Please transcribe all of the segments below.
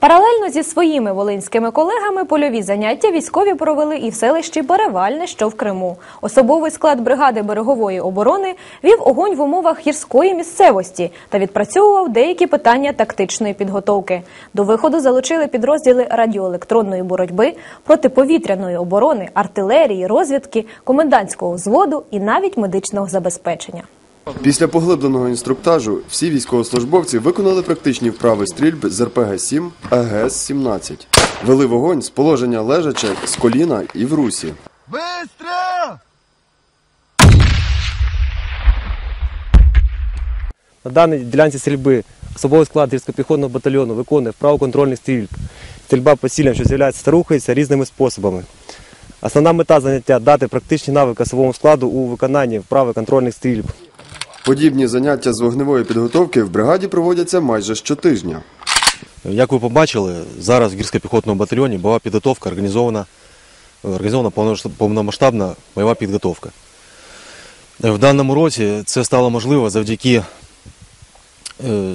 Паралельно зі своїми волинськими колегами польові заняття військові провели і в селищі Перевальне, що в Криму. Особовий склад бригади берегової оборони вів огонь в умовах гірської місцевості та відпрацьовував деякі питання тактичної підготовки. До виходу залучили підрозділи радіоелектронної боротьби, протиповітряної оборони, артилерії, розвідки, комендантського взводу і навіть медичного забезпечення. Після поглибленого інструктажу всі військовослужбовці виконали практичні вправи стрільби з РПГ-7 АГС-17. Вели вогонь з положення лежаче, з коліна і в русі. Быстро! На даній ділянці стрільби особовий склад гірсько-піхотного батальйону виконує вправу контрольних стрільб. Стрільба по цілям, що з'являється та рухається різними способами. Основна мета заняття дати практичні навики особовому складу у виконанні вправи контрольних стрільб. Подібні заняття з вогневої підготовки в бригаді проводяться майже щотижня. Як ви побачили, зараз в гірсько-піхотному батальйоні бойова підготовка організована, організована повномасштабна бойова підготовка. В даному році це стало можливо завдяки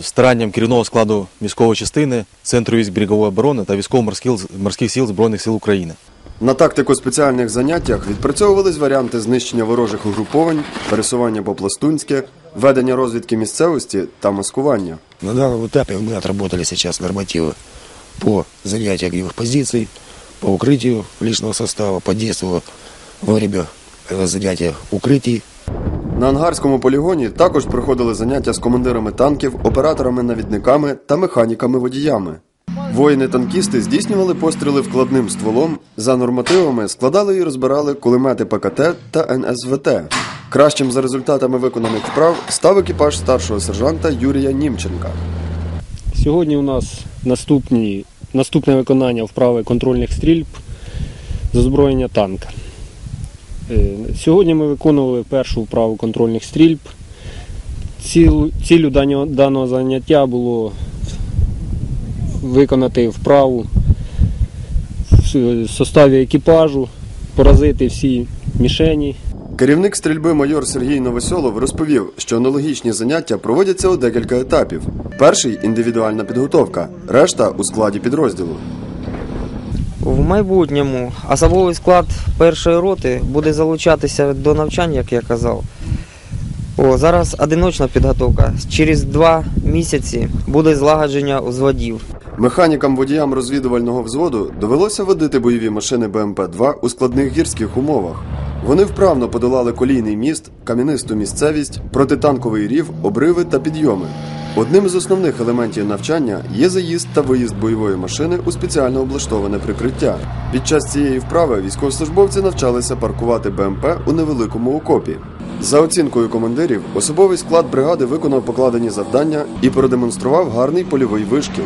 старанням керівного складу військової частини, Центру військ берегової оборони та військово-морських морських сил Збройних сил України. На тактико-спеціальних заняттях відпрацьовувались варіанти знищення ворожих угруповань, пересування по-пластунськи, ведення розвідки місцевості та маскування. На данном этапе мы отработали сейчас нормативы по занятию огневых позиций, по укрытию личного состава, по действию во время э, занятия укрытий. на ангарському полігоні також проходили заняття з командирами танків, операторами-навідниками та механіками-водіями. Воїни-танкісти здійснювали постріли вкладним стволом, за нормативами складали і розбирали кулемети ПКТ та НСВТ. Кращим за результатами виконаних вправ став екіпаж старшого сержанта Юрія Німченка. Сьогодні у нас наступні, наступне виконання вправи контрольних стрільб з озброєння танка. Е, Сьогодні ми виконували першу вправу контрольних стрільб. Цілю даного, заняття було виконати вправу в составі екіпажу, поразити всі мішені, Керівник стрільби майор Сергій Новосьолов розповів, що аналогічні заняття проводяться у декілька етапів. Перший індивідуальна підготовка, решта у складі підрозділу. В майбутньому особовий склад першої роти буде залучатися до навчання, як я казав. О, зараз одиночна підготовка. Через два місяці буде злагодження взводів. Механікам водіям розвідувального взводу довелося водити бойові машини БМП-2 у складних гірських умовах. Вони вправно подолали колійний міст, кам'янисту місцевість, протитанковий рів, обриви та підйоми. Одним з основних елементів навчання є заїзд та виїзд бойової машини у спеціально облаштоване прикриття. Під час цієї вправи військовослужбовці навчалися паркувати БМП у невеликому окопі. За оцінкою командирів, особовий склад бригади виконав покладені завдання і продемонстрував гарний польовий вишкіл.